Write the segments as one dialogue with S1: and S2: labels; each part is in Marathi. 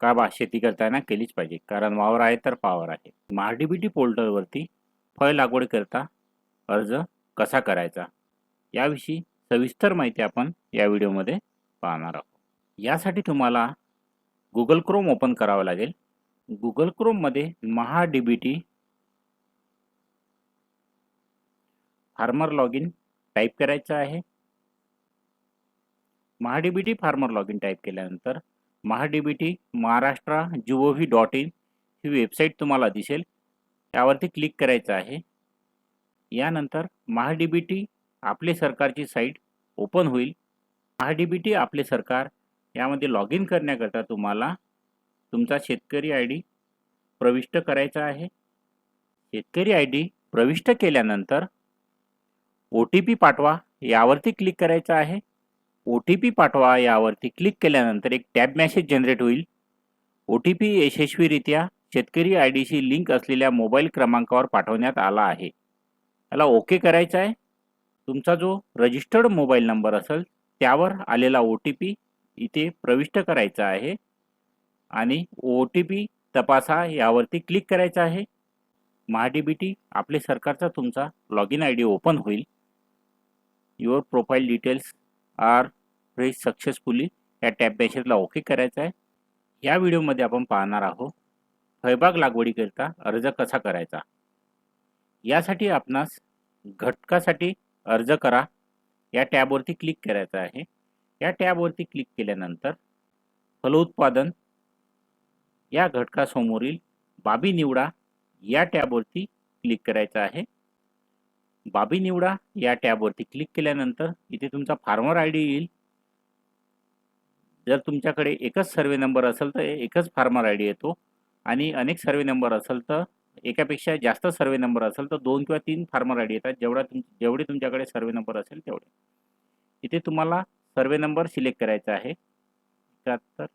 S1: का बा शेती करताना केलीच पाहिजे. कारण वावर आहे तर पावर आहे. महाडीबीटी पोर्टलवरती फळ लागवडीकरता अर्ज कसा करायचा? याविषयी सविस्तर माहिती आपण या व्हिडिओमध्ये पाहणार आहोत. यासाठी तुम्हाला गुगल क्रोम ओपन करावं लागेल. Google क्रोममध्ये MahaDBT farmer log in type करायचं आहे. MahaDBT farmer log in type केल्यानंतर MahaDBT Maharashtra G O V V dot in he website तुम्हाला दिसेल. त्यावरती क्लिक करायचं आहे. यानंतर महाडीबीटी आपले सरकारची साईट ओपन होईल. महाडीबीटी आपले सरकार यामध्ये लॉग इन करण्याकरता तुम्हाला तुमचा शेतकरी आय डी प्रविष्ट करायचा आहे. शेतकरी आय डी प्रविष्ट केल्यानंतर ओ टी पी पाठवा यावरती क्लिक करायचं आहे. ओ टी पी पाठवा यावरती क्लिक केल्यानंतर एक टॅब मॅसेज जनरेट होईल. ओ टी पी यशस्वीरित्या शेतकरी आय डीशी लिंक असलेल्या मोबाईल क्रमांकावर पाठवण्यात आला आहे. याला ओके करायचं आहे. तुमचा जो रजिस्टर्ड मोबाईल नंबर असेल त्यावर आलेला ओ टी पी इथे प्रविष्ट करायचा आहे. आणि ओ टी पी तपासा यावरती क्लिक करायचं आहे. महाडीबीटी आपले सरकारचा तुमचा log in I D open होईल. Your profile details are raised successfully या टॅब मॅसेजला ओके करायचं आहे. या व्हिडिओमध्ये आपण पाहणार आहोत फळबाग लागवडीकरिता अर्ज कसा करायचा? यासाठी आपणास घटकासाठी अर्ज करा. या टॅबवरती क्लिक करायचं आहे. या टॅबवरती क्लिक केल्यानंतर फलोत्पादन या घटकासमोरील बाबी निवडा. या टॅबवरती क्लिक करायचं आहे. बाबी निवडा. या टॅबवरती क्लिक केल्यानंतर इथे तुमचा फार्मर आय डी येईल. जर तुमच्याकडे एकच सर्वे नंबर असेल तर एकच फार्मर आय डी येतो. आणि अनेक सर्वे नंबर असेल तर एकापेक्षा जास्त सर्वे नंबर असेल तर दोन किंवा तीन फार्मर आय डी येतात. जेवढा तुम जेवढे तुमच्याकडे सर्वे नंबर असेल तेवढे. इथे तुम्हाला सर्वे नंबर सिलेक्ट करायचा आहे. एकाहत्तर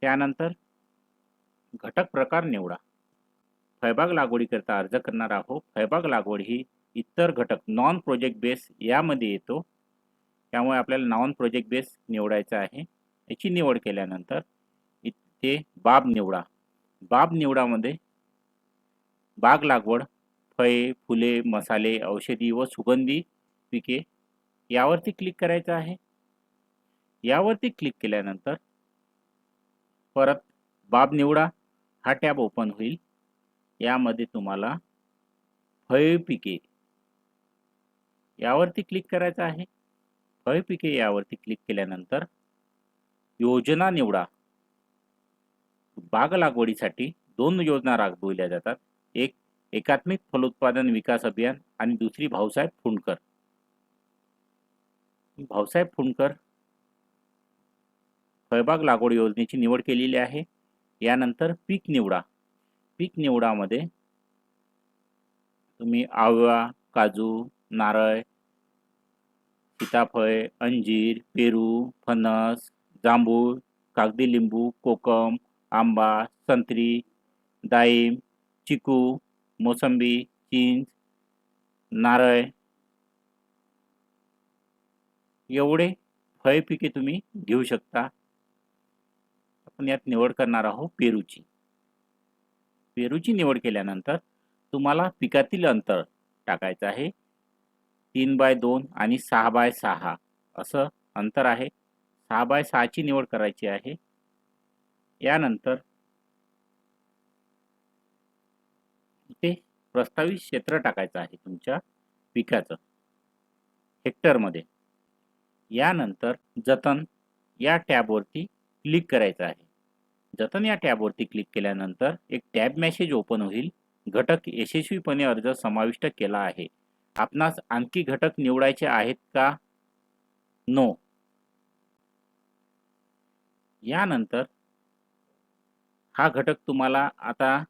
S1: त्यानंतर घटक प्रकार निवडा. फळबाग लागवडीकरता अर्ज करणार आहोत. फळबाग लागवड ही इतर घटक नॉन प्रोजेक्ट बेस यामध्ये येतो. त्यामुळे आपल्याला नॉन प्रोजेक्ट बेस निवडायचा आहे. याची निवड केल्यानंतर इथे बाब निवडा. बाब निवडामध्ये बाग लागवड फळे फुले मसाले औषधी व सुगंधी पिके यावरती क्लिक करायचं आहे. यावरती क्लिक केल्यानंतर परत बाब निवडा. हा टॅब ओपन होईल. यामध्ये तुम्हाला फळे पिके यावरती क्लिक करायचं आहे. फळे पिके यावरती क्लिक केल्यानंतर योजना निवडा. बाग लागवडीसाठी दोन योजना राबविल्या जातात. एक एकात्मिक फलोत्पादन विकास अभियान आणि दुसरी भाऊसाहेब फुंडकर. भाऊसाहेब फुंडकर फळबाग लागवड योजनेची निवड केलेली आहे. यानंतर पीक निवडा. पीक निवडामध्ये तुम्ही आवळा काजू नारळ सीताफळे अंजीर पेरू फणस जांभूळ कागदी लिंबू कोकम आंबा संत्री डाळिंब चिकू मोसंबी चिंच नारळ. एवढे फळे पिके तुम्ही घेऊ शकता. आपण यात निवड करणार आहोत पेरूची. पेरूची निवड केल्यानंतर तुम्हाला पिकातील अंतर टाकायचं आहे. तीन बाय दोन आणि सहा बाय सहा असं अंतर आहे. सहा बाय सहाची निवड करायची आहे. यानंतर ते प्रस्तावित क्षेत्र टाकायचं आहे तुमच्या पिकाचं. हेक्टरमध्ये. यानंतर जतन या टॅबवरती क्लिक करायचं आहे. जतन या टॅबवरती क्लिक केल्यानंतर एक टॅब मेसेज ओपन होईल. घटक यशस्वीपणे अर्ज समाविष्ट केला आहे. आपणास आणखी घटक निवडायचे आहेत का? नो. यानंतर हा घटक तुम्हाला आता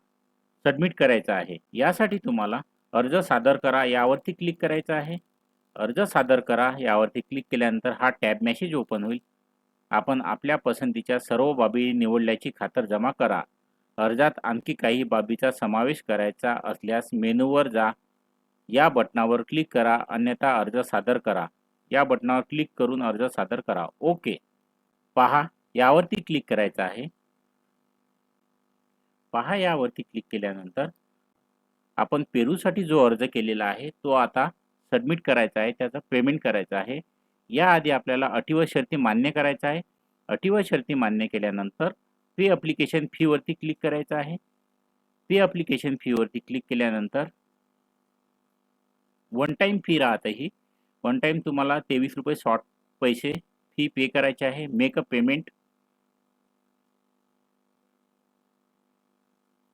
S1: सबमिट करायचा आहे. यासाठी तुम्हाला अर्ज सादर करा यावरती क्लिक करायचं आहे. अर्ज सादर करा यावरती क्लिक केल्यानंतर हा टॅब मेसेज ओपन होईल. आपण आपल्या पसंतीच्या सर्व बाबी निवडल्याची खातर जमा करा. अर्जात आणखी काही बाबीचा समावेश करायचा असल्यास मेनूवर जा. या बटनावर क्लिक करा अन्यथा अर्ज सादर करा. या बटनावर क्लिक करून अर्ज सादर करा. ओके. पहा यावरती क्लिक करायचं आहे. पहा यावरती क्लिक केल्यानंतर आपण पेरूसाठी जो अर्ज केलेला आहे तो आता सबमिट करायचा आहे त्याचं पेमेंट करायचं आहे. याआधी आपल्याला अटी व शर्ती मान्य करायचं आहे. अटी व शर्ती मान्य केल्यानंतर पे अप्लिकेशन फीवरती क्लिक करायचं आहे. पे अप्लिकेशन फीवरती क्लिक केल्यानंतर वन टाईम फी राहत ही. वन टाईम तुम्हाला तेवीस रुपये शॉर्ट पैसे फी पे करायचे आहे. मेकअप पेमेंट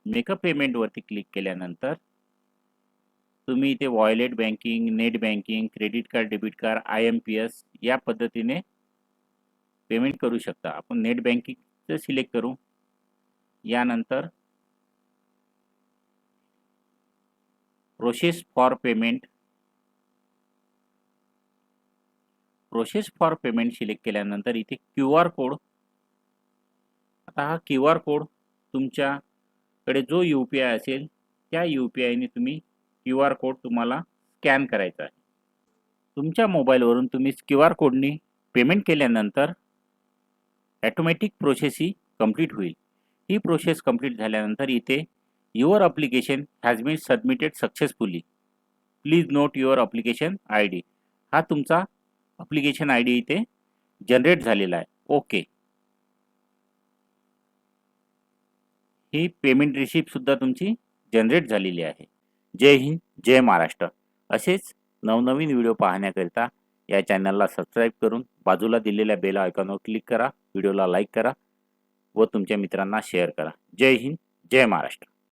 S1: मेकअप पेमेंटवरती क्लिक केल्यानंतर तुम्ही इथे wallet banking net banking credit card debit card I M P S या पद्धतीने पेमेंट करू शकता. आपण नेट बँकिंगचं सिलेक्ट करू. यानंतर process for payment. Process for payment select केल्यानंतर इथे क्यू आर कोड. आता हा क्यू आर कोड तुमच्या कडे जो यू पी आय असेल त्या यू पी आयने तुम्ही क्यू आर कोड तुम्हाला स्कॅन करायचा आहे. तुमच्या मोबाईलवरून तुम्ही क्यू आर कोडनी पेमेंट केल्यानंतर ॲटोमॅटिक प्रोसेस ही कंप्लीट होईल. ही प्रोसेस कंप्लीट झाल्यानंतर इथे your application has been submitted successfully please note your application I D हा तुमचा अप्लिकेशन आय डी इथे जनरेट झालेला आहे. ओके ही पेमेंट रिसिप्टसुद्धा तुमची जनरेट झालेली आहे. जय हिंद जय महाराष्ट्र. असेच नवनवीन व्हिडिओ पाहण्याकरिता या चॅनलला सबस्क्राईब करून बाजूला दिलेल्या बेल आयकॉनवर क्लिक करा व्हिडिओला लाईक करा व तुमच्या मित्रांना शेअर करा. जय हिंद जय महाराष्ट्र.